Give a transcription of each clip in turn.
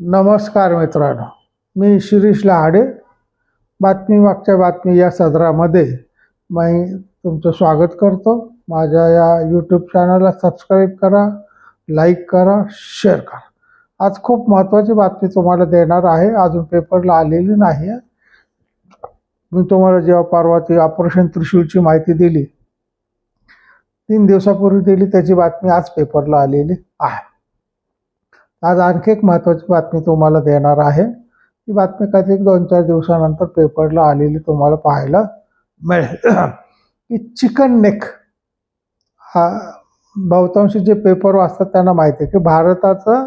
नमस्कार मित्रांनो मी शिरीष लहाडे. बातमी मागच्या बातमी या सदरामध्ये मी तुमचं स्वागत करतो. माझ्या या यूट्यूब चॅनलला सबस्क्राईब करा लाईक करा शेअर करा. आज खूप महत्त्वाची बातमी तुम्हाला देणार आहे. अजून पेपरला आलेली नाही आहे मी तुम्हाला जेव्हा परवा ती ऑपरेशन त्रिशूलची माहिती दिली तीन दिवसापूर्वी दिली त्याची बातमी आज पेपरला आलेली आहे. आज आणखी एक महत्त्वाची बातमी तुम्हाला देणार आहे. ती बातमी कधी एक दोन चार दिवसानंतर पेपरला आलेली तुम्हाला पाहायला मिळेल. की चिकन नेक हा बहुतांशी जे पेपर वाचतात त्यांना माहिती आहे की भारताचा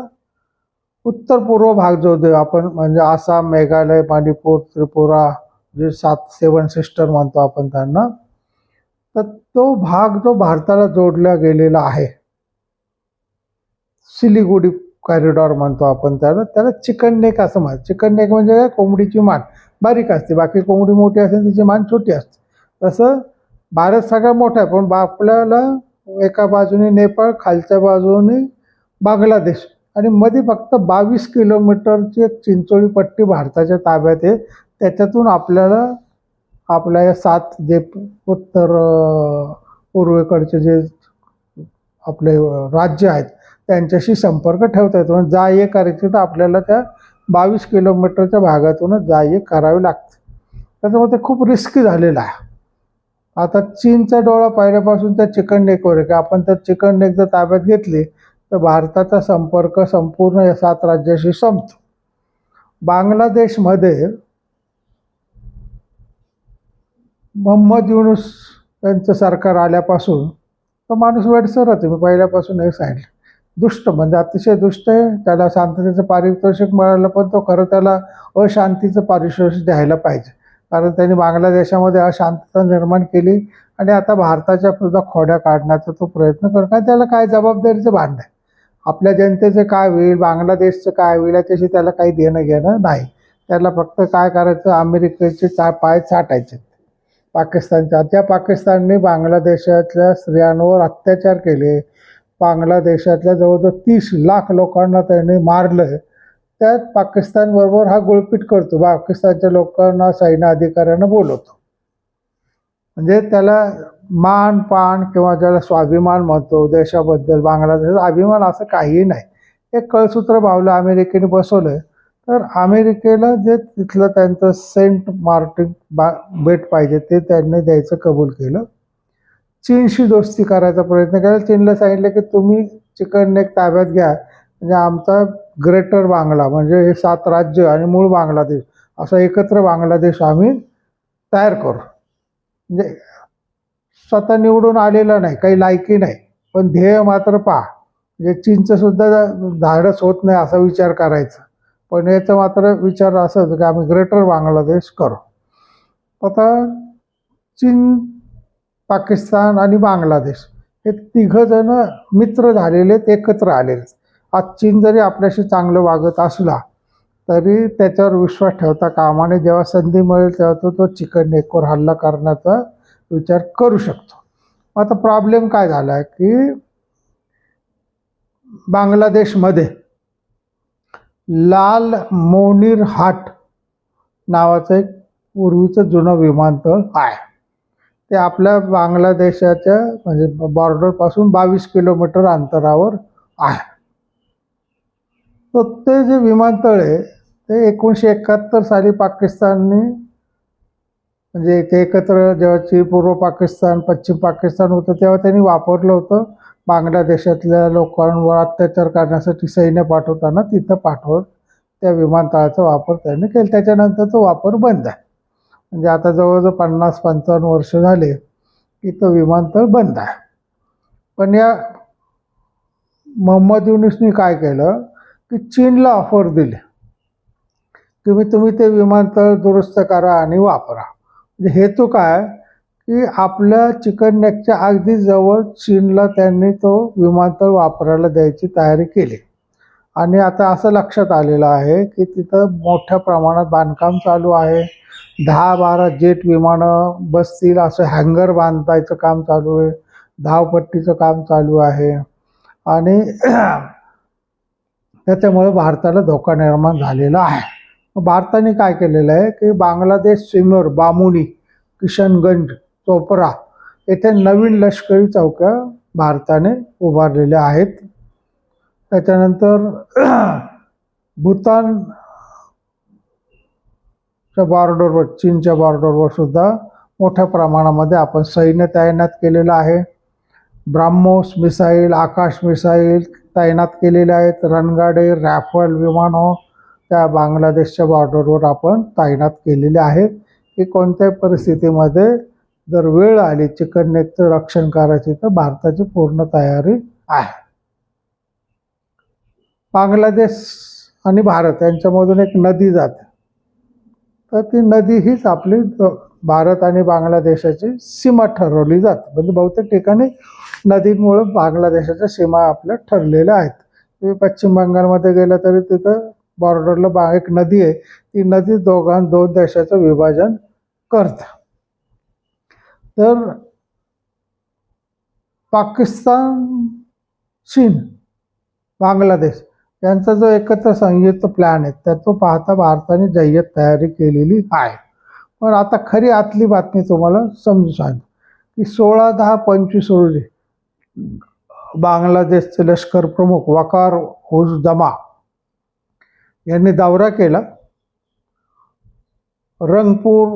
उत्तर पूर्व भाग जो दे आपण म्हणजे आसाम मेघालय मणिपूर त्रिपुरा जे सात सेवन सिस्टर म्हणतो आपण त्यांना तर तो भाग जो भारताला जोडला गेलेला आहे सिलिगुडी कॉरिडॉर म्हणतो आपण त्याला त्याला चिकन नेक असं म्हणतो चिकन नेक म्हणजे काय? कोंबडीची मान. बारीक असते. बाकी कोंबडी मोठी असते तिची मान छोटी असते. तसं भारत सगळा मोठा आहे. पण बा- आपल्याला एका बाजूने नेपाळ खालच्या बाजूने बांगलादेश. आणि मध्ये फक्त बावीस किलोमीटरची एक चिंचोळी पट्टी भारताच्या ताब्यात आहे. त्याच्यातून आपल्याला आपल्या या सात जे उत्तर पूर्वेकडचे जे आपले राज्य आहेत त्यांच्याशी संपर्क ठेवता येतो. म्हणजे जा ये करायची तर आपल्याला त्या बावीस किलोमीटरच्या भागातूनच जा ये करावी लागते. त्याच्यामुळे ते खूप रिस्की झालेलं आहे. आता चीनचा डोळा पहिल्यापासून त्या चिकन नेकवर आहे. की आपण त्या चिकन नेक जर ताब्यात घेतली तर भारताचा संपर्क संपूर्ण या सात राज्याशी संपतो. बांगलादेशमध्ये मोहम्मद युनुस यांचं सरकार आल्यापासून तो माणूस वेडसरच आहे. मी पहिल्यापासून हे सांगितलं. दुष्ट म्हणजे अतिशय दुष्ट आहे. त्याला शांततेचं पारितोषिक मिळालं पण तो खरं त्याला अशांतीचं पारितोषिक द्यायला पाहिजे. कारण त्यांनी बांगलादेशामध्ये अशांतता निर्माण केली आणि आता भारताच्या सुद्धा खोड्या काढण्याचा तो प्रयत्न करतो काय त्याला काय जबाबदारीचं भांड आहे आपल्या जनतेचं काय होईल बांगलादेशचं काय होईल याच्याशी त्याला काही देणं घेणं नाही. त्याला फक्त काय करायचं? अमेरिकेचे चा पाय चाटायचे. पाकिस्तानच्या त्या पाकिस्तानने बांगलादेशातल्या स्त्रियांवर अत्याचार केले. बांगलादेशातल्या जवळजवळ तीस लाख लोकांना त्यांनी मारलं आहे. त्यात पाकिस्तानबरोबर हा गुळपीट करतो. पाकिस्तानच्या लोकांना सैन्य अधिकाऱ्यांना बोलवतो. म्हणजे त्याला मान पान किंवा ज्याला स्वाभिमान म्हणतो देशाबद्दल बांगलादेश अभिमान असं काहीही नाही. एक कळसूत्र भावलं अमेरिकेने बसवलं तर अमेरिकेला जे तिथलं त्यांचं सेंट मार्टिन बा बेट पाहिजे ते त्यांनी द्यायचं कबूल केलं. चीनशी दोस्ती करायचा प्रयत्न केला. चीनला सांगितलं की तुम्ही चिकन नेक ताब्यात घ्या. म्हणजे आमचा ग्रेटर बांगला म्हणजे हे सात राज्य आणि मूळ बांगलादेश असा एकत्र बांगलादेश आम्ही तयार करू. म्हणजे स्वतः निवडून आलेला नाही काही लायकी नाही. पण ध्येय मात्र पहा. म्हणजे चीनचं सुद्धा धाडस होत नाही असा विचार करायचा. पण याचा मात्र विचार असं होतं की आम्ही ग्रेटर बांगलादेश करू. आता चीन पाकिस्तान आणि बांगलादेश हे तिघंजण मित्र झालेले एकत्र आलेले आज चीन जरी आपल्याशी चांगलं वागत असला तरी त्याच्यावर विश्वास ठेवता कामाने जेव्हा संधी मिळेल तेव्हा तो तो चिकन नेकवर हल्ला करण्याचा विचार करू शकतो. आता प्रॉब्लेम काय झाला आहे की बांगलादेशमध्ये लाल मोनीर हाट नावाचं एक पूर्वीचं जुनं विमानतळ आहे. ते आपल्या बांगलादेशाच्या म्हणजे बॉर्डरपासून बावीस किलोमीटर अंतरावर आहे. तर ते जे विमानतळ आहे ते एकोणीसशे एकाहत्तर साली पाकिस्तानने म्हणजे ते एकत्र जेव्हा चीन पूर्व पाकिस्तान पश्चिम पाकिस्तान होतं तेव्हा त्यांनी वापरलं होतं. बांगलादेशातल्या लोकांवर अत्याचार करण्यासाठी सैन्य पाठवताना तिथं पाठवत त्या विमानतळाचा वापर त्यांनी केला. त्याच्यानंतर तो वापर बंद आहे. म्हणजे आता जवळजवळ पन्नास पंचावन्न वर्ष झाले की तो विमानतळ बंद आहे. पण या मोहम्मद युनिसनी काय केलं? की चीनला ऑफर दिली. तुम्ही तुम्ही ते विमानतळ दुरुस्त करा आणि वापरा. म्हणजे हेतू काय? की आपल्या चिकन नेकच्या अगदी जवळ चीनला त्यांनी तो विमानतळ वापरायला द्यायची तयारी केली. आणि आता असं लक्षात आलेलं आहे की तिथं मोठ्या प्रमाणात बांधकाम चालू आहे. दहा बारा जेट विमानं बसतील असं हँगर बांधायचं काम चालू आहे. धावपट्टीचं काम चालू आहे. आणि त्याच्यामुळे भारताला धोका निर्माण झालेला आहे. भारताने काय केलेलं आहे की बांगलादेश सीमेवर बामुनी किशनगंज चोपरा येथे नवीन लष्करी चौक्या भारताने उभारलेल्या आहेत. त्याच्यानंतर भूतान च्या बॉर्डरवर चीनच्या बॉर्डरवर सुद्धा मोठ्या प्रमाणामध्ये आपण सैन्य तैनात केलेलं आहे. ब्राह्मोस मिसाईल आकाश मिसाईल तैनात केलेले आहेत. रणगाडे रॅफल विमानं त्या बांगलादेशच्या बॉर्डरवर आपण तैनात केलेले आहेत. की कोणत्याही परिस्थितीमध्ये जर वेळ आली चिकननेचं रक्षण करायची तर भारताची पूर्ण तयारी आहे. बांगलादेश आणि भारत यांच्यामधून एक नदी जाते. तर ती नदी हीच आपली भारत आणि बांगलादेशाची सीमा ठरवली जाते. म्हणजे बहुतेक ठिकाणी नदींमुळे बांगलादेशाच्या सीमा आपल्या ठरलेल्या आहेत. तुम्ही पश्चिम बंगालमध्ये गेलं तरी तिथं बॉर्डरला बा एक नदी आहे. ती नदी दोघां दोन देशाचं विभाजन करतं. तर पाकिस्तान चीन बांगलादेश यांचा जो एकत्र संयुक्त प्लॅन आहे त्या तो पाहता भारताने जय्यत तयारी केलेली आहे. पण आता खरी आतली बातमी तुम्हाला समजू सांगतो. की सोळा दहा पंचवीस रोजी बांगलादेशचे लष्कर प्रमुख वकार हुज जमा यांनी दौरा केला. रंगपूर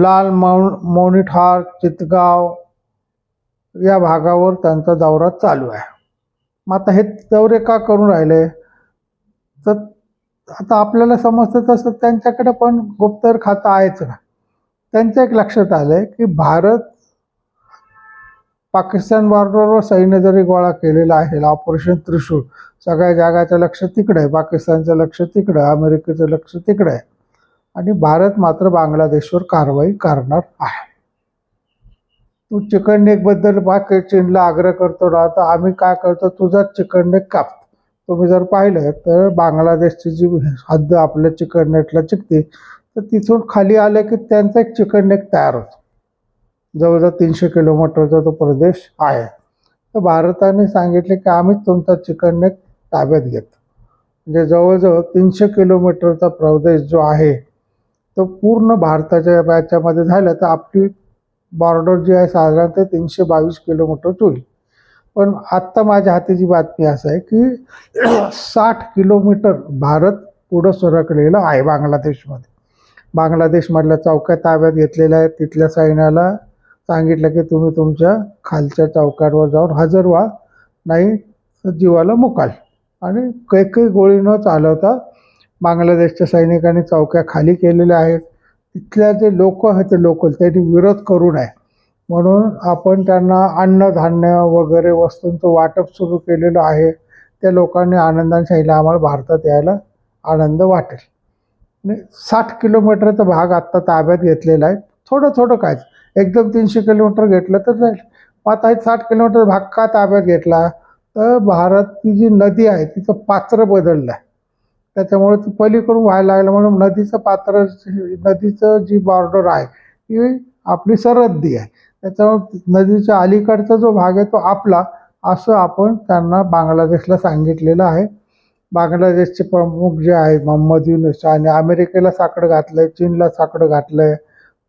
लाल मौ मौनिठार चितगाव या भागावर त्यांचा दौरा चालू आहे. मग आता हे दौरे का करून राहिले? तर आता आपल्याला समजतं तसं त्यांच्याकडे पण गुप्तहेर खातं आहेच ना. त्यांच्या एक लक्षात आलं की भारत पाकिस्तान बॉर्डरवर सैन्य जरी गोळा केलेला आहे ऑपरेशन त्रिशूळ सगळ्या जगाचं लक्ष तिकडे आहे पाकिस्तानचं लक्ष तिकडं आहे अमेरिकेचं लक्ष तिकडे आहे. आणि भारत मात्र बांगलादेशवर कारवाई करणार आहे. तू चिकन नेकबद्दल बाकी चीनला आग्रह करतो ना तर आम्ही काय करतो तुझाच चिकन नेक कापतो तुम्ही जर पाहिलं तर बांगलादेशची जी हद्द आपल्या चिकन नेटला चिकते तर तिथून खाली आलं की त्यांचा एक चिकननेट तयार होतो. जवळजवळ तीनशे किलोमीटरचा तो प्रदेश आहे. तर भारताने सांगितले की आम्हीच तुमचा चिकननेट ताब्यात घेतो. म्हणजे जवळजवळ तीनशे किलोमीटरचा प्रदेश जो आहे तो पूर्ण भारताच्या याच्यामध्ये झालं तर आपली बॉर्डर जी आहे साधारणतः तीनशे बावीस किलोमीटर होईल. पण आत्ता माझ्या हातीची बातमी असं आहे की साठ किलोमीटर भारत पुढं सरकलेलं आहे बांगलादेशमध्ये. बांगलादेशमधल्या चौक्या ताब्यात घेतलेल्या आहेत. तिथल्या सैन्याला सांगितलं की तुम्ही तुमच्या खालच्या चौक्यांवर जाऊन हजर व्हा नाही तर जीवाला मुकाल. आणि काही काही गोळी न चालवता बांगलादेशच्या सैनिकांनी चौक्या खाली केलेल्या आहेत. तिथल्या जे लोक आहेत ते लोकल त्यांनी विरोध करू नये. म्हणून आपण त्यांना अन्नधान्य वगैरे वस्तूंचं वाटप सुरू केलेलं आहे. त्या लोकांनी आनंदाने सांगितलं आम्हाला भारतात यायला आनंद वाटेल. साठ किलोमीटरचा भाग आत्ता ताब्यात घेतलेला आहे. थोडं थोडं कायच एकदम तीनशे किलोमीटर घेतलं तर जाईल. मग आता हे साठ किलोमीटर भाग का ताब्यात घेतला? तर भारतची जी नदी आहे तिचं पात्र बदललं आहे. त्याच्यामुळे ती पलीकडून व्हायला लागलं म्हणून नदीचं पात्र नदीचं जी बॉर्डर आहे ती आपली सरहद्दी आहे. त्याच्यामुळे नदीच्या अलीकडचा जो भाग आहे तो आपला असं आपण त्यांना बांगलादेशला सांगितलेलं आहे. बांगलादेशचे प्रमुख जे आहे मोहम्मद युनिस आणि अमेरिकेला साकडं घातलं आहे चीनला साकडं घातलं आहे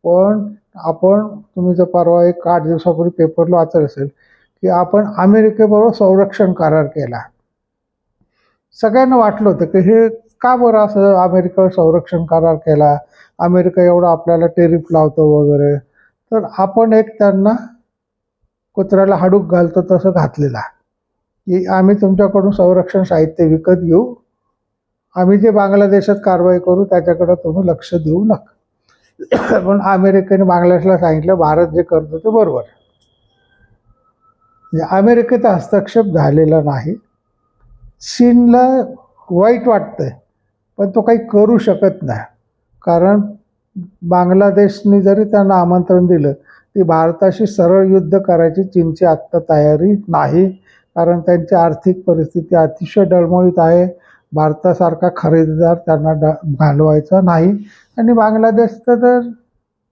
पण आपण तुम्ही जर परवा एक आठ दिवसापूर्वी पेपरला वाचत असेल की आपण अमेरिकेबरोबर संरक्षण करार केला. सगळ्यांना वाटलं होतं की हे का बरं असं अमेरिकेवर संरक्षण करार केला? अमेरिका एवढं आपल्याला टेरिफ लावतो वगैरे. तर आपण एक त्यांना कुत्र्याला हाडूक घालतो तसं घातलेला की आम्ही तुमच्याकडून संरक्षण साहित्य विकत घेऊ. आम्ही जे बांगलादेशात कारवाई करू त्याच्याकडं तुम्ही लक्ष देऊ नका. पण अमेरिकेने बांगलादेशला सांगितलं भारत जे करतो ते बरोबर म्हणजे अमेरिकेत म्हणजे अमेरिकेचा हस्तक्षेप झालेला नाही. चीनला वाईट वाटतंय पण तो काही करू शकत नाही. कारण बांगलादेशने जरी त्यांना आमंत्रण दिलं ती भारताशी सरळ युद्ध करायची चीनची आत्ता तयारी नाही. कारण त्यांची आर्थिक परिस्थिती अतिशय डळमळीत आहे. भारतासारखा खरेदीदार त्यांना ड घालवायचा नाही. आणि बांगलादेश तर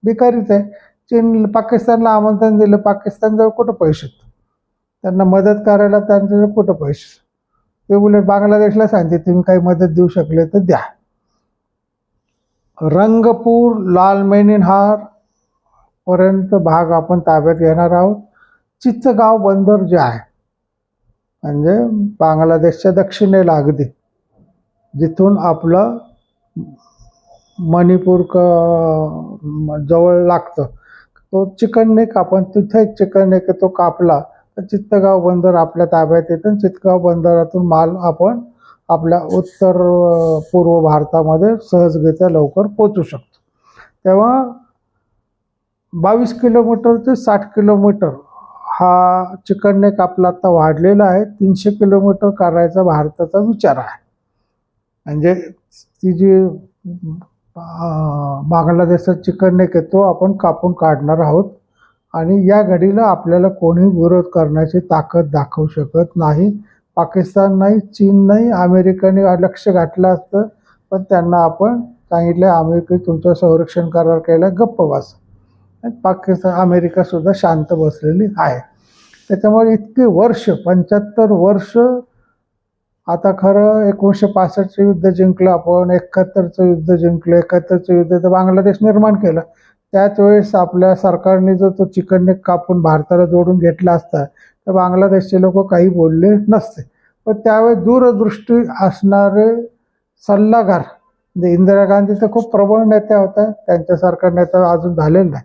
भिकारीच आहे. चीन पाकिस्तानला आमंत्रण दिलं पाकिस्तानजवळ कुठं पैसे त्यांना मदत करायला त्यांच्याजवळ कुठं पैसे ते उलट बांगलादेशला सांगते तुम्ही काही मदत देऊ शकले तर द्या. रंगपूर लाल मेनिनहार पर्यंत भाग आपण ताब्यात घेणार आहोत. चित्तगाव बंदर जे आहे म्हणजे बांगलादेशच्या दक्षिणेला अगदी जिथून आपलं मणिपूर क जवळ लागतं. तो चिकन नेक आपण तिथे एक चिकन नेक तो कापला तर चित्तगाव बंदर आपल्या ताब्यात येतं आणि चित्तगाव बंदरातून माल आपण आपल्या उत्तर पूर्व भारतामध्ये सहजगत्या लवकर पोचू शकतो. तेव्हा बावीस किलोमीटर ते साठ किलोमीटर हा चिकन नेक आपला आता वाढलेला आहे. तीनशे किलोमीटर करायचा भारताचा विचार आहे. म्हणजे ती जी बांगलादेशात चिकन नेक आहे तो आपण कापून काढणार आहोत. आणि या घडीला आपल्याला कोणी विरोध करण्याची ताकद दाखवू शकत नाही. पाकिस्तान नाही चीन नाही अमेरिकेने लक्ष घातलं असतं पण त्यांना आपण सांगितलं अमेरिके तुमचं संरक्षण करार केला गप्प बस. पाकिस्तान अमेरिकासुद्धा शांत बसलेली आहे. त्याच्यामुळे इतके वर्ष पंच्याहत्तर वर्ष आता खरं एकोणीसशे पासष्टचं युद्ध जिंकलं आपण एकाहत्तरचं युद्ध जिंकलं एकाहत्तरचं युद्ध तर बांगलादेश निर्माण केलं. त्याच वेळेस आपल्या सरकारने जो तो चिकनने कापून भारताला जोडून घेतला असता तर बांगलादेशचे लोक काही बोलले नसते. पण त्यावेळेस दूरदृष्टी असणारे सल्लागार म्हणजे इंदिरा गांधी तर खूप प्रबळ नेत्या होत्या त्यांच्यासारखा नेता अजून झालेला नाही.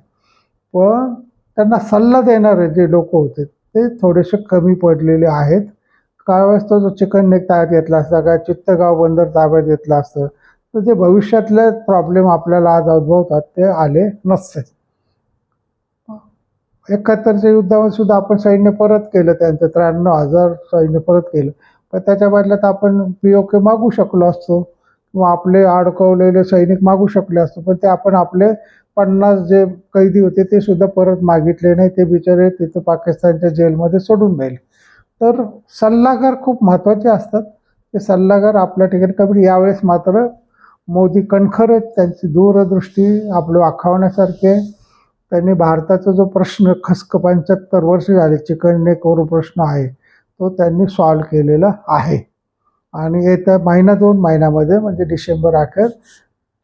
पण त्यांना सल्ला देणारे जे लोक होते ते थोडेसे कमी पडलेले आहेत. त्यावेळेस तो जो चिकन नेक ताब्यात घेतला असता काय चित्तगाव बंदर ताब्यात घेतला असतं तर जे भविष्यातले प्रॉब्लेम आपल्याला आज अनुभवतात ते आले नसते. एकाहत्तरच्या युद्धामध्ये सुद्धा आपण सैन्य परत केलं त्यांचं त्र्याण्णव हजार सैन्य परत केलं. पण त्याच्या बदल्यात आपण पी ओ के मागू शकलो असतो. किंवा आपले अडकवलेले सैनिक मागू शकले असतो. पण ते आपण आपले पन्नास जे कैदी होते ते सुद्धा परत मागितले नाही. ते बिचारे तिथं पाकिस्तानच्या जेलमध्ये सोडून राहिले. तर सल्लागार खूप महत्त्वाचे असतात. ते सल्लागार आपल्या ठिकाणी कमी यावेळेस मात्र मोदी कणखरच त्यांची दूरदृष्टी आपलं वाखावण्यासारखे आहे त्यांनी भारताचा जो प्रश्न खसक पंच्याहत्तर वर्ष झाले चिकन नेकवर प्रश्न आहे तो त्यांनी सॉल्व केलेला आहे. आणि येत्या महिना दोन महिन्यामध्ये म्हणजे डिसेंबर अखेर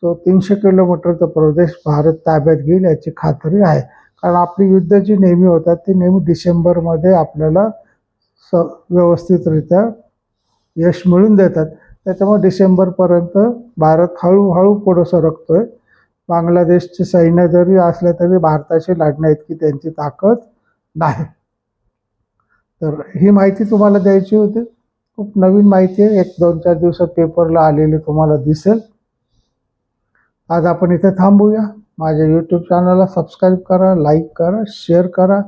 तो तीनशे किलोमीटरचा प्रदेश भारत ताब्यात घेईल याची खात्री आहे. कारण आपली युद्ध जी नेहमी होतात ती नेहमी डिसेंबरमध्ये आपल्याला स व्यवस्थितरित्या यश मिळून देतात. त्याच्यामुळे डिसेंबरपर्यंत भारत हळूहळू पुढं सरकतोय. बांगलादेशचे सैन्य जरी असले तरी भारताशी लढण्या इतकी त्यांची ताकद नाही. तर ही माहिती तुम्हाला द्यायची होती. खूप नवीन माहिती आहे. एक दोन चार दिवसात पेपरला आलेली तुम्हाला दिसेल. आज आपण इथे थांबूया. माझ्या यूट्यूब चॅनलला सबस्क्राईब करा लाईक करा शेअर करा.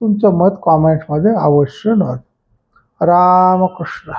तुमचं मत कॉमेंट्समध्ये अवश्य नोंद. रामकृष्ण